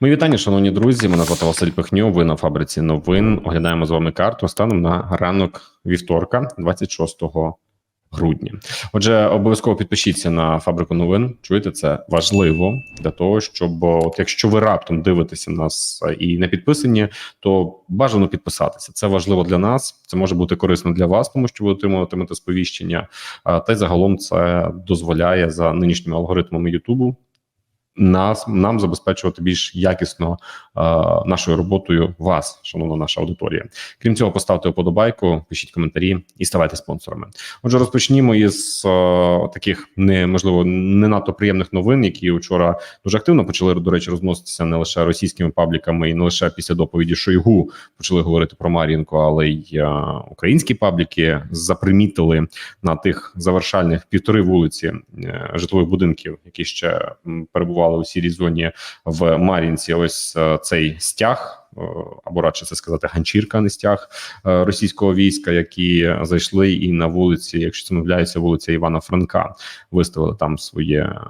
Мої вітання, шановні друзі. Мене звати Василь Пихньо. Ви на фабриці новин. Оглядаємо з вами карту станом на ранок вівторка, 26 грудня. Отже, обов'язково підпишіться на фабрику новин. Чуєте, це важливо для того, щоб от якщо ви раптом дивитеся нас і не підписані, то бажано підписатися. Це важливо для нас. Це може бути корисно для вас, тому що ви отримуватимете сповіщення. Та й загалом це дозволяє за нинішніми алгоритмами Ютубу нас нам забезпечувати більш якісно е, нашою роботою вас, шановна наша аудиторія. Крім цього, поставте вподобайку, пишіть коментарі і ставайте спонсорами. Отже, розпочнімо із е, таких не можливо не надто приємних новин, які вчора дуже активно почали до речі розноситися не лише російськими пабліками, і не лише після доповіді Шойгу почали говорити про Мар'їнко, але й е, українські пабліки запримітили на тих завершальних півтори вулиці е, житлових будинків, які ще м, перебували у сірій зоні в Мар'їнці. Ось е, цей стяг. Е, Або радше це сказати ганчірка, а не стяг е, російського війська, які зайшли і на вулиці, якщо це не являється вулиця Івана Франка, виставили там своє е,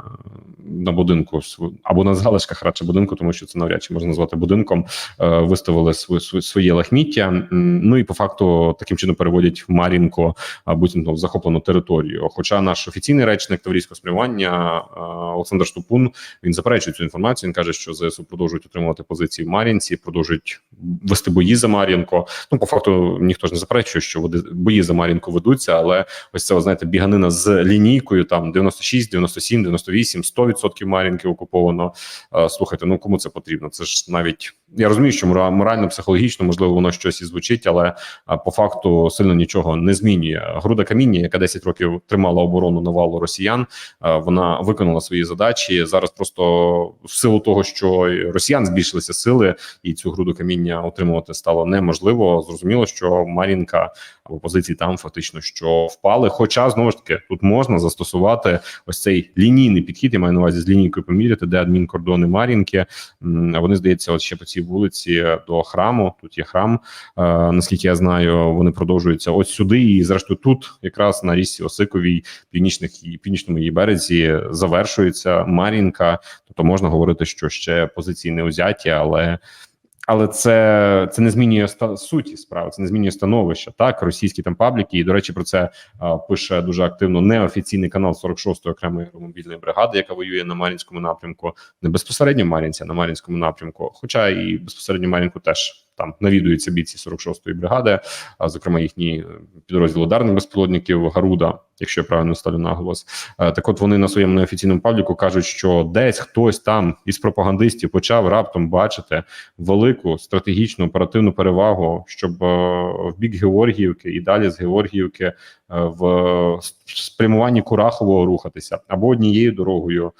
на будинку або на залишках радше будинку, тому що це навряд чи можна назвати будинком. Виставили св- св- своє лахміття. Ну і по факту таким чином переводять в Мар'їнко а, буцімто в захоплену територію. Хоча наш офіційний речник таврійського спрямування Олександр Штупун він заперечує цю інформацію. Він каже, що ЗСУ продовжують отримувати позиції в Мар'їнці, продовжують можуть вести бої за Мар'їнко. Ну по факту ніхто ж не заперечує, що води- бої за Мар'їнко ведуться, але ось це, знаєте, біганина з лінійкою. Там 96, 97, 98, 100% Мар'їнки окуповано. Слухайте, ну кому це потрібно? Це ж навіть я розумію, що мора- морально, психологічно, можливо, воно щось і звучить, але по факту сильно нічого не змінює. Груда каміння, яка 10 років тримала оборону навалу росіян, вона виконала свої задачі. Зараз просто в силу того, що росіян збільшилися сили, і цю груду каміння отримувати стало неможливо. Зрозуміло, що Марінка або позиції там фактично що впали. Хоча знову ж таки тут можна застосувати ось цей лінійний підхід. Я маю на увазі з лінійкою поміряти, де адмінкордони Марінки. Вони здається, от ще по цій вулиці до храму. Тут є храм. Е, наскільки я знаю, вони продовжуються ось сюди. І зрештою, тут якраз на річці Осиковій, північних і північному її березі, завершується Марінка. Тобто можна говорити, що ще позиції не узяті, але. Але це це не змінює ста- суті справи, це не змінює становище. Так, російські там пабліки, і до речі, про це а, пише дуже активно неофіційний канал 46-ї окремої аеромобільної бригади, яка воює на Мар'їнському напрямку, не безпосередньо в Мар'їнці, а на Мар'їнському напрямку. Хоча і безпосередньо Мар'їнку теж там навідуються бійці 46-ї бригади, а зокрема їхній підрозділ ударних безпілотників Гаруда, якщо я правильно ставлю наголос. Е, Так, от вони на своєму неофіційному пабліку кажуть, що десь хтось там із пропагандистів почав раптом бачити велику стратегічну оперативну перевагу, щоб е, в бік Георгіївки і далі з Георгіївки е, в спрямуванні Курахового рухатися або однією дорогою,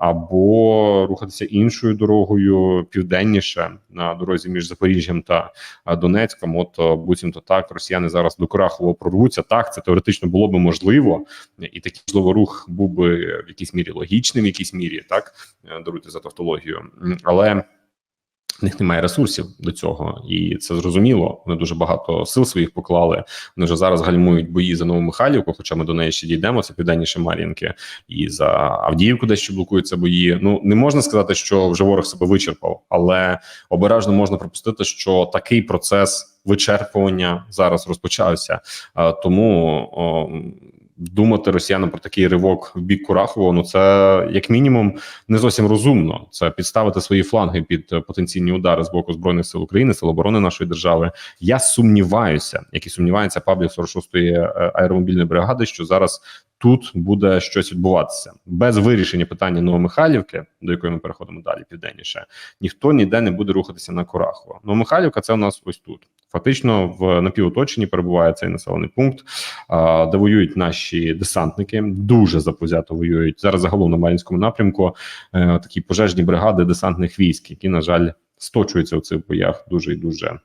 або рухатися іншою дорогою південніше на дорозі між Запоріжжям та Донецьком. От буцімто так росіяни зараз до Курахового прорвуться. Так, це теоретично було би можливо, і такий можливо рух був би в якійсь мірі логічним, в якійсь мірі так даруйте за тавтологію, але. В них немає ресурсів до цього, і це зрозуміло. Вони дуже багато сил своїх поклали. Вони вже зараз гальмують бої за Новомихайлівку, хоча ми до неї ще дійдемо. Це південніше Мар'їнки, і за Авдіївку, де ще блокуються бої. Ну не можна сказати, що вже ворог себе вичерпав, але обережно можна припустити, що такий процес вичерпування зараз розпочався. Тому думати росіянам про такий ривок в бік Курахового, ну це як мінімум не зовсім розумно. Це підставити свої фланги під е, потенційні удари з боку збройних сил України, сил оборони нашої держави. Я сумніваюся, як і сумнівається паблік 46-ї е, аеромобільної бригади, що зараз тут буде щось відбуватися без вирішення питання Новомихайлівки, до якої ми переходимо далі південніше. Ніхто ніде не буде рухатися на Курахово. Новомихайлівка це у нас ось тут. Фактично в напівоточенні перебуває цей населений пункт, де воюють наші десантники. Дуже запозято воюють зараз. Загалом на Мар'їнському напрямку е, такі пожежні бригади десантних військ, які на жаль сточуються у цих боях дуже і дуже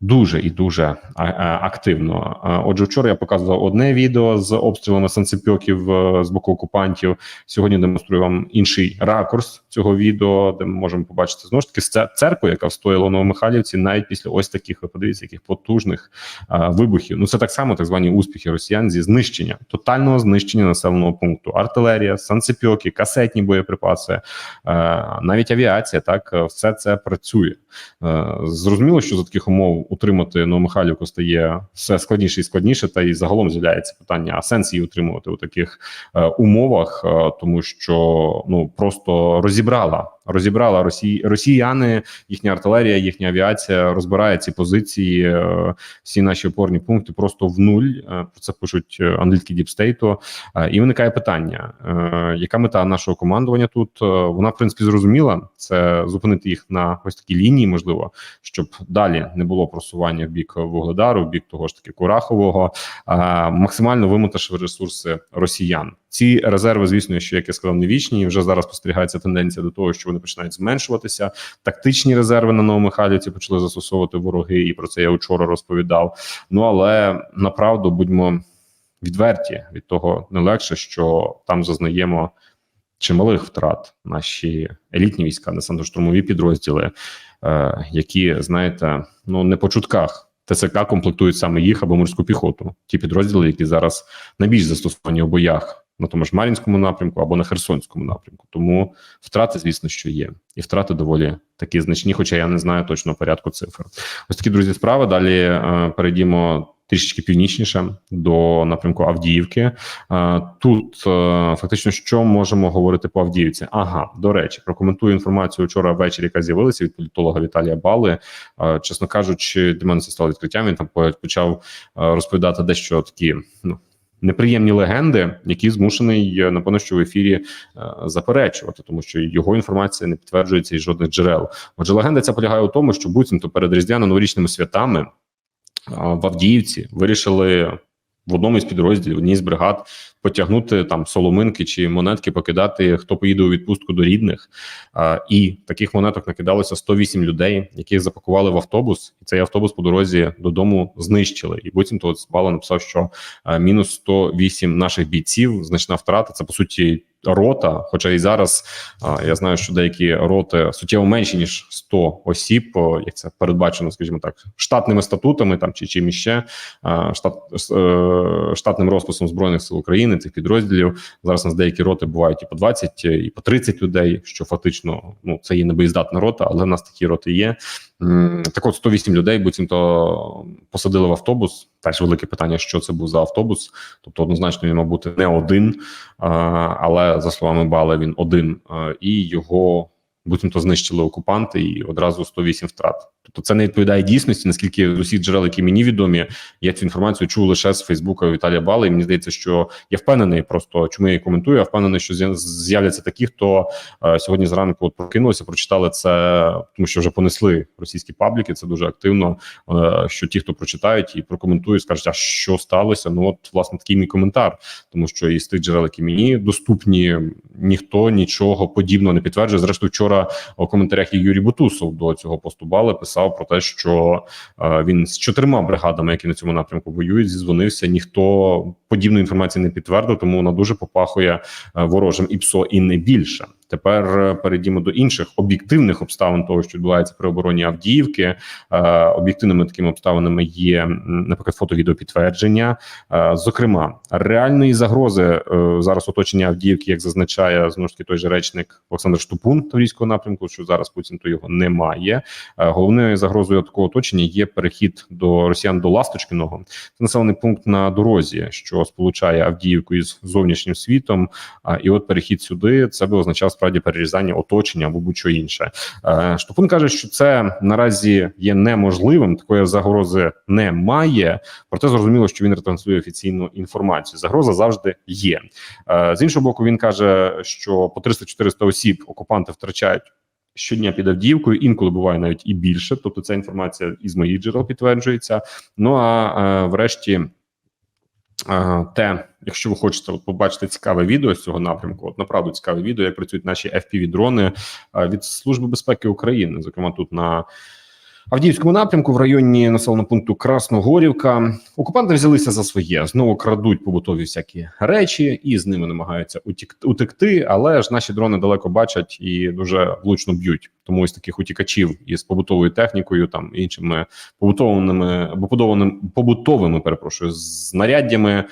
дуже і дуже а, а, активно. Отже, вчора я показував одне відео з обстрілами санцепьоків е, з боку окупантів. Сьогодні демонструю вам інший ракурс цього відео, де ми можемо побачити знову ж таки це- церкву, яка встояла в Новомихайлівці, навіть після ось таких подивіться, яких потужних вибухів. Ну це так само так звані успіхи росіян зі знищення, тотального знищення населеного пункту. Артилерія, санцепьоки, касетні боєприпаси, е, навіть авіація. Так е, все це працює. Е, Зрозуміло, що за таких умов утримати Новомихайлівку стає все складніше і складніше, та і загалом з'являється питання: а сенс її утримувати у таких е, умовах, е, тому що ну просто розібрала. Розібрала Росії росіяни, їхня артилерія, їхня авіація розбирає ці позиції, е, всі наші опорні пункти просто в нуль. Е, Про це пишуть е, аналітики Діпстейту. І виникає питання: яка мета нашого командування тут? Вона в принципі зрозуміла. Це зупинити їх на ось такій лінії, можливо, щоб далі не було просування в бік Вугледару, в бік того ж таки Курахового, максимально вимотавши ресурси росіян. Ці резерви, звісно, що як я сказав, не вічні. Вже зараз спостерігається тенденція до того, що вони починають зменшуватися. Тактичні резерви на Новомихайлівці почали застосовувати вороги, і про це я вчора розповідав. Ну але направду будьмо відверті від того не легше, що там зазнаємо чималих втрат наші елітні війська, десантно-штурмові підрозділи, е, які знаєте, ну не по чутках. ТЦК комплектують саме їх або морську піхоту, ті підрозділи, які зараз найбільш застосовані у боях на тому ж Мар'їнському напрямку або на Херсонському напрямку. Тому втрати, звісно, що є, і втрати доволі такі значні, хоча я не знаю точно порядку цифр. Ось такі друзі справи. Далі е, перейдімо трішечки північніше до напрямку Авдіївки. Е, Тут е, фактично що можемо говорити по Авдіївці? Ага, до речі, прокоментую інформацію вчора ввечері, яка з'явилася від політолога Віталія Бали. Е, Чесно кажучи, для мене це стало відкриттям. Він там почав розповідати дещо такі ну. Неприємні легенди, які змушений е, напевно, що в ефірі е, заперечувати, тому що його інформація не підтверджується із жодних джерел. Отже, легенда ця полягає у тому, що буцімто перед різдвяно-новорічними святами е, в Авдіївці вирішили в одному із підрозділів, одній з бригад потягнути там соломинки чи монетки, покидати, хто поїде у відпустку до рідних. А, і таких монеток накидалося 108 людей, яких запакували в автобус, і цей автобус по дорозі додому знищили. І буцімто от Бала написав, що а, мінус 108 наших бійців, значна втрата. Це по суті. Рота, хоча і зараз я знаю, що деякі роти суттєво менші ніж 100 осіб, як це передбачено, скажімо так, штатними статутами там чи чим іще штат е, штатним розписом збройних сил України цих підрозділів. Зараз у нас деякі роти бувають і по 20, і по 30 людей, що фактично ну це є небоєздатна рота, але в нас такі роти є. Так, от 108 людей, буцімто посадили в автобус. Теж велике питання, що це був за автобус. Тобто, однозначно він мав бути не один, але за словами Бали, він один, і його буцімто знищили окупанти, і одразу 108 втрат. Тобто, це не відповідає дійсності. Наскільки з усіх джерел, які мені відомі, я цю інформацію чув лише з Фейсбука Віталія Бали. І мені здається, що я впевнений, просто чому я її коментую. Я впевнений, що з'являться такі, хто е, сьогодні зранку прокинулися, прочитали це, тому що вже понесли російські пабліки. Це дуже активно. е, Що ті, хто прочитають і прокоментують, скажуть, а що сталося? Ну от власне такий мій коментар, тому що із тих джерел, які мені доступні, ніхто нічого подібного не підтверджує. Зрештою, вчора у коментарях і Юрій Бутусов до цього посту Бали про те, що е, він з чотирма бригадами, які на цьому напрямку воюють, зізвонився. Ніхто подібної інформації не підтвердив, тому вона дуже попахує ворожим і ПСО, і не більше. Тепер е, перейдімо до інших об'єктивних обставин того, що відбувається при обороні Авдіївки. Е, Об'єктивними такими обставинами є, наприклад, фото-відеопідтвердження. Е, Зокрема, реальної загрози зараз оточення Авдіївки, як зазначає знову ж таки той же речник Олександр Штупун Таврійського напрямку, що зараз Путін то його немає. Головною загрозою такого оточення є перехід до росіян до Ласточкиного. Це населений пункт на дорозі, що сполучає Авдіївку із зовнішнім світом. І от перехід сюди це би означав справді перерізання оточення або будь-що інше. Е, Штупун каже, що це наразі є неможливим. Такої загрози немає. Проте зрозуміло, що він ретранслює офіційну інформацію. Загроза завжди є. Е, З іншого боку, він каже, що по 300-400 осіб окупанти втрачають. Щодня під Авдіївкою, інколи буває навіть і більше. Тобто, ця інформація із моїх джерел підтверджується. Ну а е, врешті, те, якщо ви хочете от, побачити цікаве відео з цього напрямку, от направду цікаве відео, як працюють наші fpv дрони е, від Служби безпеки України, зокрема тут на Авдіївському напрямку в районі населеного пункту Красногорівка окупанти взялися за своє. Знову крадуть побутові всякі речі і з ними намагаються утекти. Але ж наші дрони далеко бачать і дуже влучно б'ють. Тому ось таких утікачів із побутовою технікою, там іншими побутовими побудованими побутовими, перепрошую, знаряддями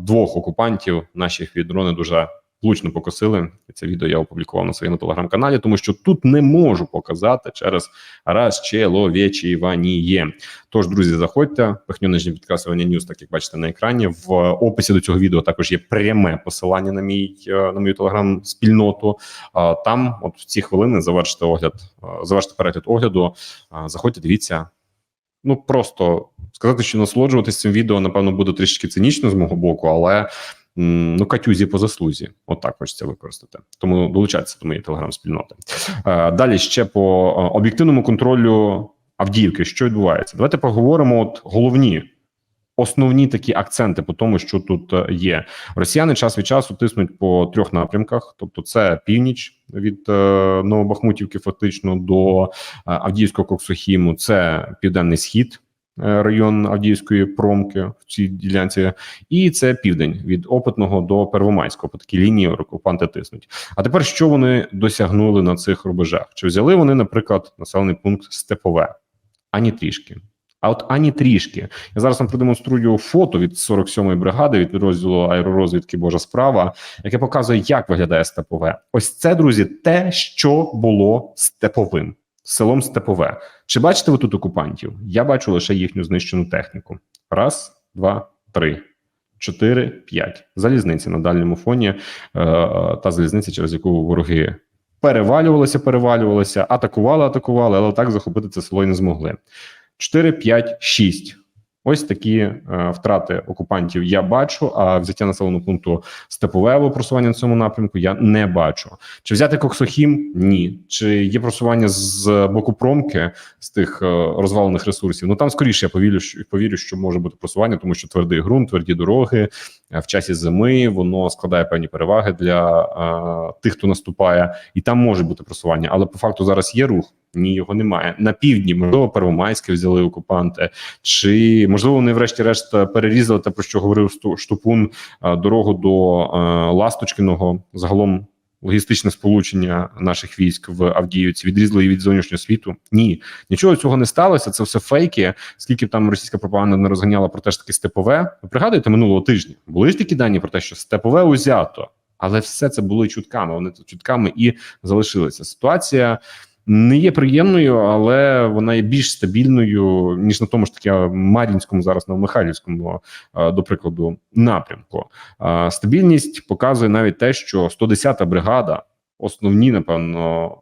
двох окупантів. Наші дрони дуже влучно покосили. Це відео я опублікував на своєму телеграм-каналі, тому що тут не можу показати через розчеловічування. Тож, друзі, заходьте, пихню нижнє підкреслювання Ньюс, так як бачите на екрані. В описі до цього відео також є пряме посилання на мій е, на мою телеграм-спільноту. Там, от в ці хвилини, завершити огляд, е, завершити перегляд огляду. Заходьте, дивіться. Ну просто сказати, що насолоджуватись цим відео, напевно, буде трішки цинічно з мого боку, але ну катюзі по заслузі. Отак хочеться використати. Тому долучайтеся до моєї телеграм-спільноти. Е, Далі ще по е, об'єктивному контролю Авдіївки, що відбувається. Давайте поговоримо. От головні. Основні такі акценти по тому, що тут е, є. Росіяни час від часу тиснуть по трьох напрямках: тобто, це північ від е, Новобахмутівки, фактично до е, Авдіївського Коксохіму, це південний схід, район Авдіївської промки в цій ділянці, і це південь від Опитного до Первомайського. По такій лінії окупанти тиснуть. А тепер що вони досягнули на цих рубежах? Чи взяли вони, наприклад, населений пункт Степове? Ані трішки. А от ані трішки. Я зараз вам продемонструю фото від 47-ї бригади від підрозділу аеророзвідки Божа справа, яке показує, як виглядає степове. Ось це, друзі, те, що було степовим селом Степове. Чи бачите ви тут окупантів? Я бачу лише їхню знищену техніку. Раз, два, три. Чотири, п'ять залізниці на дальньому фоні, е, та залізниця, через яку вороги перевалювалися, перевалювалися, атакували, атакували, але так захопити це село і не змогли. 4, 5, 6. Ось такі е, втрати окупантів я бачу. А взяття населеного пункту степове просування на цьому напрямку я не бачу. Чи взяти Коксохім? Ні. Чи є просування з боку промки з тих е, розвалених ресурсів? Ну там скоріше я повірю, що повірю, що може бути просування, тому що твердий ґрунт, тверді дороги е, в часі зими воно складає певні переваги для е, тих, хто наступає, і там може бути просування. Але по факту зараз є рух. Ні, його немає на півдні. Можливо, Первомайське взяли окупанти, чи можливо вони, врешті-решт, перерізали те, про що говорив Штупун е, дорогу до е, Ласточкиного. Загалом логістичне сполучення наших військ в Авдіївці відрізали її від зовнішнього світу. Ні, нічого цього не сталося. Це все фейки. Скільки там російська пропаганда не розганяла про те, що таке степове. Ви пригадуєте минулого тижня? Були ж такі дані про те, що степове узято, але все це було чутками. Вони чутками і залишилися. Ситуація не є приємною, але вона є більш стабільною ніж на тому ж таки Мар'їнському, зараз на Михайлівському, до прикладу, напрямку. Стабільність показує навіть те, що 110-та бригада, основні, напевно.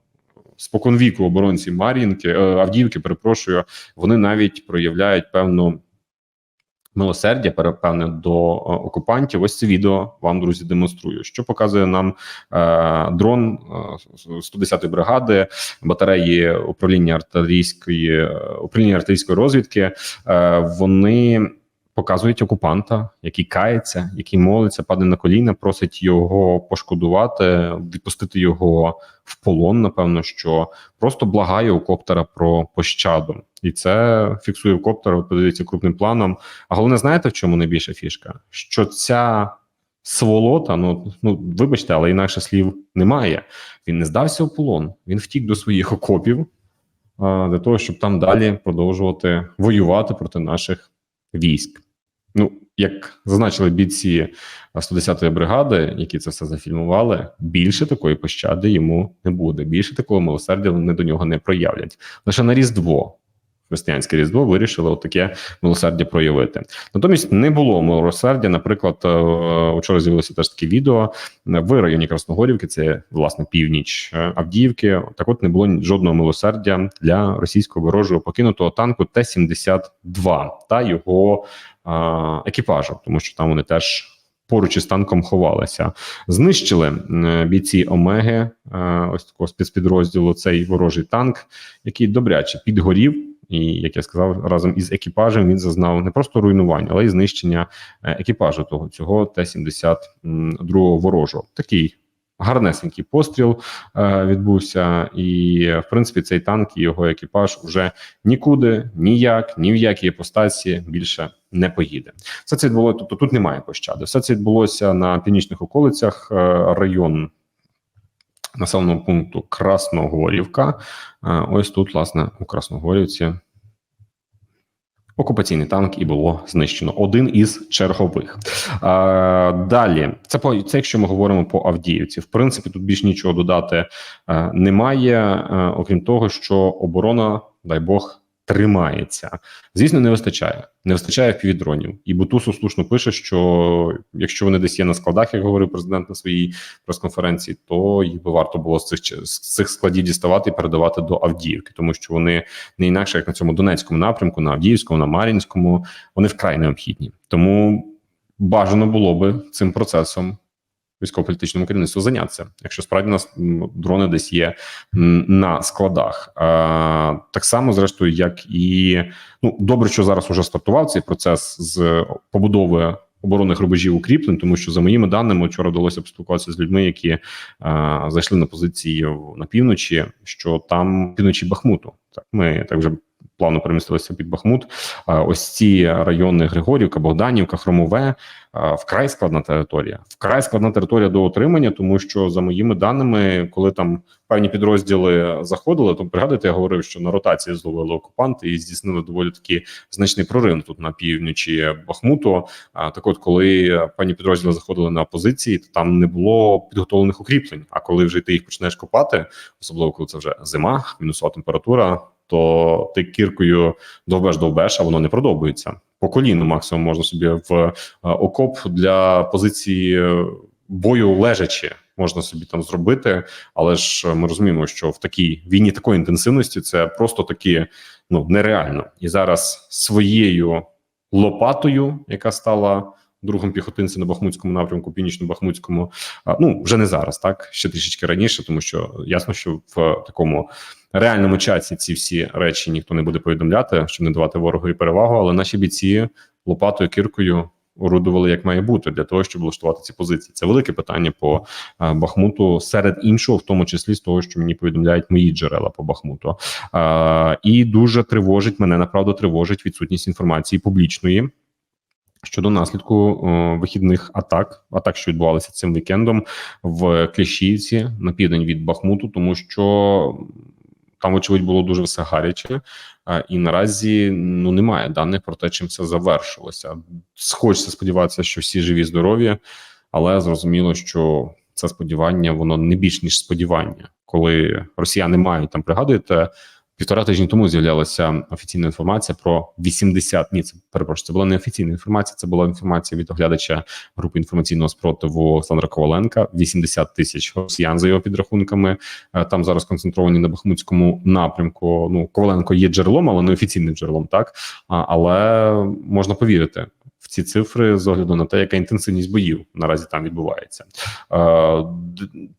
Споконвіку оборонці Мар'їнки, е, Авдіївки, перепрошую, вони навіть проявляють певну милосердя, перепевне до е, окупантів. Ось це відео вам, друзі, демонструю. Що показує нам е, дрон е, 110-ї бригади, батареї управління артилерійської е, управління артилерійської розвідки. Е, вони показують окупанта, який кається, який молиться, падає на коліна, просить його пошкодувати, відпустити його в полон. Напевно, що просто благає у коптера про пощаду, і це фіксує коптер. Подивіться крупним планом. А головне, знаєте, в чому найбільша фішка? Що ця сволота, ну ну вибачте, але інакше слів немає. Він не здався в полон. Він втік до своїх окопів для того, щоб там далі продовжувати воювати проти наших військ. Ну, як зазначили бійці 110-ї бригади, які це все зафільмували, більше такої пощади йому не буде. Більше такого милосердя вони до нього не проявлять. Лише на Різдво, християнське Різдво, вирішили от таке милосердя проявити. Натомість не було милосердя. Наприклад, е, вчора з'явилося теж таке відео в районі Красногорівки, це власне північ е, Авдіївки. Так, от не було жодного милосердя для російського ворожого покинутого танку Т-72 та його е, екіпажу, тому що там вони теж. Поруч із танком ховалися, знищили е, бійці Омеги, е, ось такого спецпідрозділу. Цей ворожий танк, який добряче підгорів. І як я сказав, разом із екіпажем він зазнав не просто руйнування, але й знищення е, екіпажу того цього Т-72 ворожого. Такий гарнесенький постріл е, відбувся, і в принципі цей танк і його екіпаж вже нікуди, ніяк, ні в якій іпостасі більше не поїде. Все це відбулося. Тобто тут немає пощади. Все це відбулося на північних околицях е, район населеного пункту Красногорівка. Е, Ось тут, власне, у Красногорівці. Окупаційний танк і було знищено один із чергових. А, далі, це по це, якщо ми говоримо по Авдіївці. В принципі, тут більш нічого додати е, немає, е, окрім того, що оборона, дай Бог, тримається. Звісно, не вистачає. Не вистачає півдронів. І Бутусов слушно пише, що якщо вони десь є на складах, як говорив президент на своїй прес-конференції, то їх би варто було з цих з цих складів діставати і передавати до Авдіївки, тому що вони не інакше як на цьому Донецькому напрямку, на Авдіївському, на Мар'їнському, вони вкрай необхідні. Тому бажано було би цим процесом військово-політичному керівництву зайнятися, якщо справді у нас дрони десь є на складах. А, так само, зрештою, як і ну добре, що зараз уже стартував цей процес з побудови. Оборонних рубежів укріплень, тому що за моїми даними вчора вдалося поспілкуватися з людьми, які а, зайшли на позиції на півночі, що там півночі Бахмуту. Так ми так вже плавно перемістилися під Бахмут. Ось ці райони Григорівка, Богданівка, Хромове вкрай складна територія. Вкрай складна територія до отримання, тому що за моїми даними, коли там певні підрозділи заходили, то пригадуєте, я говорив, що на ротації зловили окупанти і здійснили доволі таки значний прорив тут на півночі Бахмуту. Так, от, коли певні підрозділи заходили на позиції, то там не було підготовлених укріплень. А коли вже ти їх почнеш копати, особливо коли це вже зима, мінусова температура, то ти кіркою довбеш довбеш, а воно не продовбується. По коліну максимум можна собі в е, окоп для позиції е, бою лежачи. Можна собі там зробити, але ж ми розуміємо, що в такій війні такої інтенсивності це просто таки ну нереально. І зараз своєю лопатою, яка стала другом піхотинцем на Бахмутському напрямку, північно-бахмутському, ну вже не зараз, так ще трішечки раніше, тому що ясно, що в такому реальному часі ці всі речі ніхто не буде повідомляти, щоб не давати ворогові перевагу. Але наші бійці лопатою кіркою орудували як має бути для того, щоб влаштувати ці позиції. Це велике питання по Бахмуту, серед іншого, в тому числі з того, що мені повідомляють мої джерела по Бахмуту. І дуже тривожить мене направду тривожить відсутність інформації публічної. Щодо наслідку о, вихідних атак, атак, що відбувалися цим вікендом в Кліщівці на південь від Бахмуту, тому що там, очевидь, було дуже все гаряче, а, і наразі ну немає даних про те, чим це завершилося. Хочеться сподіватися, що всі живі, здорові, але зрозуміло, що це сподівання воно не більш ніж сподівання, коли росіяни мають там пригадуєте. Півтора тижні тому з'являлася офіційна інформація про 80, Ні, це перепрошую, це була не офіційна інформація. Це була інформація від оглядача групи інформаційного спротиву Олександра Коваленка. 80 тисяч росіян за його підрахунками. Е, Там зараз концентровані на Бахмутському напрямку. Ну Коваленко є джерелом, але не офіційним джерелом. Так але можна повірити. Ці цифри з огляду на те, яка інтенсивність боїв наразі там відбувається, Е,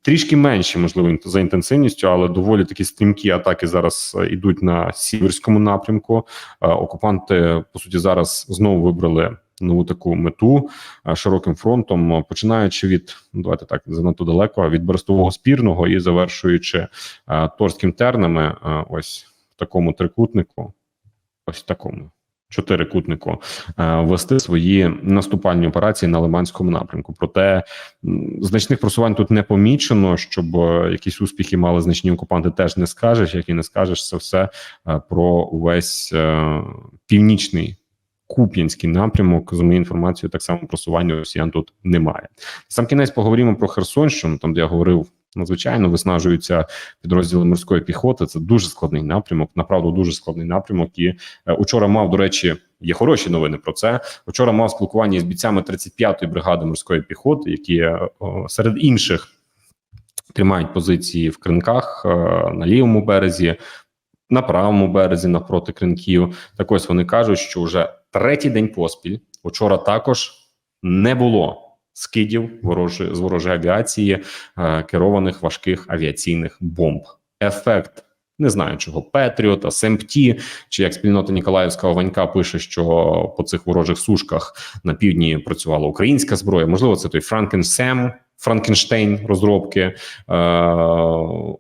трішки менші, можливо, за інтенсивністю, але доволі такі стрімкі атаки зараз е, йдуть на сіверському напрямку. Е, Окупанти по суті зараз знову вибрали нову таку мету е, широким фронтом, е, починаючи від ну давайте так занадто далеко від берестового спірного і завершуючи е, торським тернами. е, Ось в такому трикутнику, ось в такому. Чотирикутнику е, вести свої наступальні операції на Лиманському напрямку. Проте значних просувань тут не помічено, щоб е, якісь успіхи мали значні окупанти, теж не скажеш. Як і не скажеш, це все е, про увесь північний Куп'янський напрямок. За моєю інформацією, так само просування росіян тут немає. Сам кінець поговоримо про Херсонщину, там де я говорив. Надзвичайно виснажуються підрозділи морської піхоти. Це дуже складний напрямок. Направду дуже складний напрямок. І е, учора мав до речі, є хороші новини про це. Вчора мав спілкування з бійцями 35-ї бригади морської піхоти, які е, серед інших тримають позиції в кринках е, на лівому березі, на правому березі навпроти кринків. Так ось вони кажуть, що вже третій день поспіль. Учора також не було скидів ворожі з ворожої авіації е, керованих важких авіаційних бомб. Ефект. Не знаю, чого Петріота, Семпті, чи як спільнота Ніколаївського Ванька пише, що по цих ворожих сушках на півдні працювала українська зброя. Можливо, це той Франкен Сем, Франкенштейн розробки е,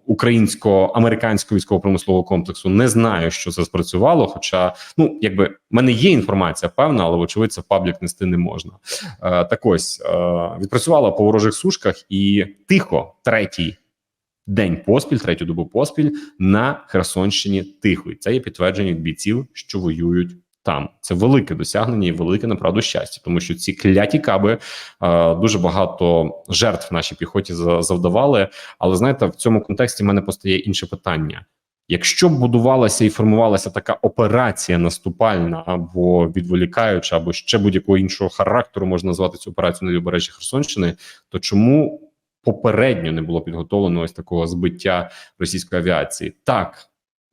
українсько-американського військово-промислового комплексу. Не знаю, що це спрацювало. Хоча, ну якби в мене є інформація певна, але вочевидь це в паблік нести не можна. Е, так ось е, відпрацювала по ворожих сушках і тихо третій. День поспіль, третю добу поспіль на Херсонщині тихо. І це є підтвердження від бійців, що воюють там. Це велике досягнення і велике направду щастя, тому що ці кляті каби е, дуже багато жертв нашій піхоті за- завдавали. Але знаєте, в цьому контексті в мене постає інше питання. Якщо б будувалася і формувалася така операція наступальна або відволікаюча, або ще будь-якого іншого характеру можна назвати цю операцію на лівобережжі Херсонщини, то чому попередньо не було підготовлено ось такого збиття російської авіації? Так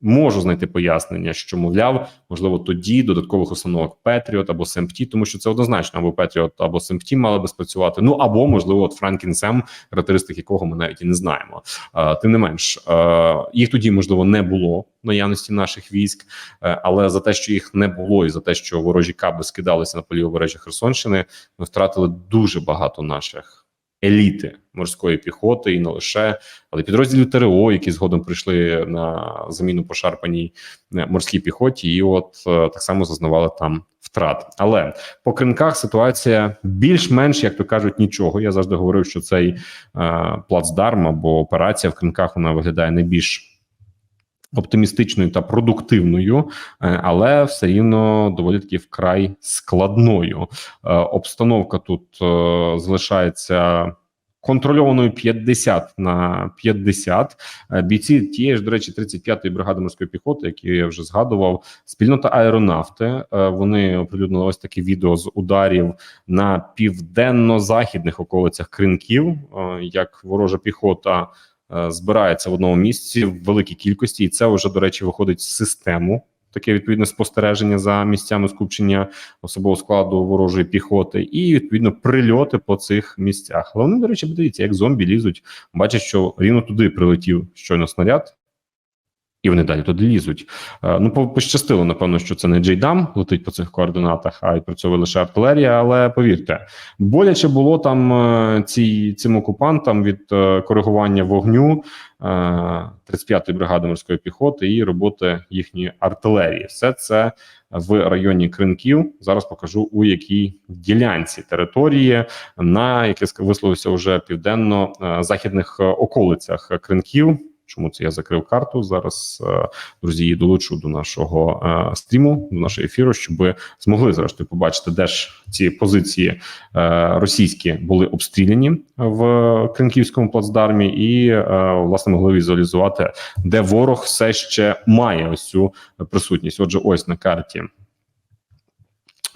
можу знайти пояснення, що мовляв, можливо, тоді додаткових установок Петріот або СМПТ, тому що це однозначно або Петріот, або СМПТ мали би спрацювати. Ну або можливо, от Франкінсем, характеристик якого ми навіть і не знаємо. Е, тим не менш, е, їх тоді можливо не було наявності наших військ, е, але за те, що їх не було, і за те, що ворожі каби скидалися на полівобережжя Херсонщини, ми втратили дуже багато наших. Еліти морської піхоти і не лише, але підрозділів ТРО, які згодом прийшли на заміну пошарпаній е, морській піхоті, і от е, так само зазнавали там втрат. Але по кринках ситуація більш-менш, як то кажуть, нічого. Я завжди говорив, що цей е, плацдарм або операція в кринках вона виглядає найбільш оптимістичною та продуктивною, е, але все рівно доволі таки вкрай складною. Е, Обстановка тут е, залишається. Контрольованою 50 на 50. Е, бійці тієї ж, до речі, 35-ї бригади морської піхоти, які я вже згадував, спільнота аеронавти. Вони оприлюднили ось таке відео з ударів на південно-західних околицях кринків, як ворожа піхота збирається в одному місці в великій кількості, і це вже до речі виходить в систему. Таке відповідне спостереження за місцями скупчення особового складу ворожої піхоти, і відповідно прильоти по цих місцях. Але вони, до речі, подивіться, як зомбі лізуть. Бачать, що рівно туди прилетів щойно снаряд, і вони далі туди лізуть. Е, Ну, по- пощастило, напевно, що це не Джейдам летить по цих координатах, а й працює лише артилерія. Але повірте, боляче було там е, ці, цим окупантам від е, коригування вогню е, 35-ї бригади морської піхоти і роботи їхньої артилерії. Все це в районі Кринків. Зараз покажу у якій ділянці території, на яке висловився вже південно-західних околицях Кринків. Чому це я закрив карту? Зараз е, друзі її долучу до нашого е, стріму, до нашого ефіру, щоб змогли зрештою побачити, де ж ці позиції е, російські були обстріляні в Кринківському плацдармі, і власне могли візуалізувати, де ворог все ще має ось цю присутність. Отже, ось на карті.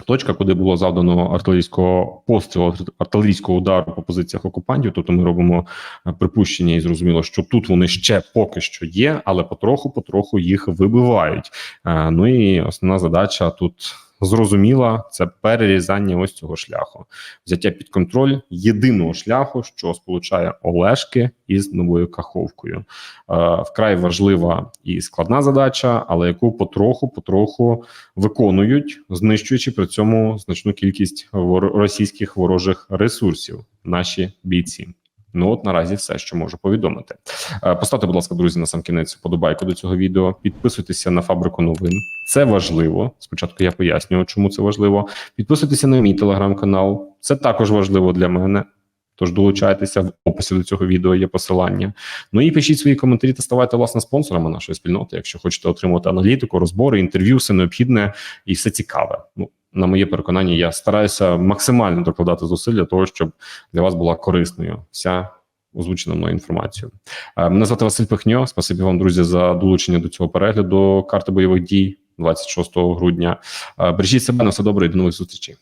Точка, куди було завдано артилерійського пострілу, артилерійського удару по позиціях окупантів. Тобто ми робимо е, припущення, і зрозуміло, що тут вони ще поки що є, але потроху, потроху їх вибивають. Е, Ну і основна задача тут зрозуміла: це перерізання ось цього шляху, взяття під контроль єдиного шляху, що сполучає Олешки із новою Каховкою. Е, Вкрай важлива і складна задача, але яку потроху, потроху виконують, знищуючи при цьому значну кількість російських ворожих ресурсів. Наші бійці. Ну от наразі все, що можу повідомити. Е, Поставте, будь ласка, друзі, на сам кінець вподобайку до цього відео. Підписуйтеся на фабрику новин. Це важливо. Спочатку я пояснюю, чому це важливо. Підписуйтеся на мій телеграм-канал. Це також важливо для мене. Тож долучайтеся в описі до цього відео. Є посилання. Ну і пишіть свої коментарі та ставайте власне спонсорами нашої спільноти, якщо хочете отримати аналітику, розбори, інтерв'ю, все необхідне і все цікаве. Ну на моє переконання, я стараюся максимально докладати зусиль для того, щоб для вас була корисною вся озвучена мною інформацію. Е, Мене звати Василь Пихньо. Спасибі вам, друзі, за долучення до цього перегляду карти бойових дій 26 грудня. Е, Бережіть себе на все добре і до нових зустрічей.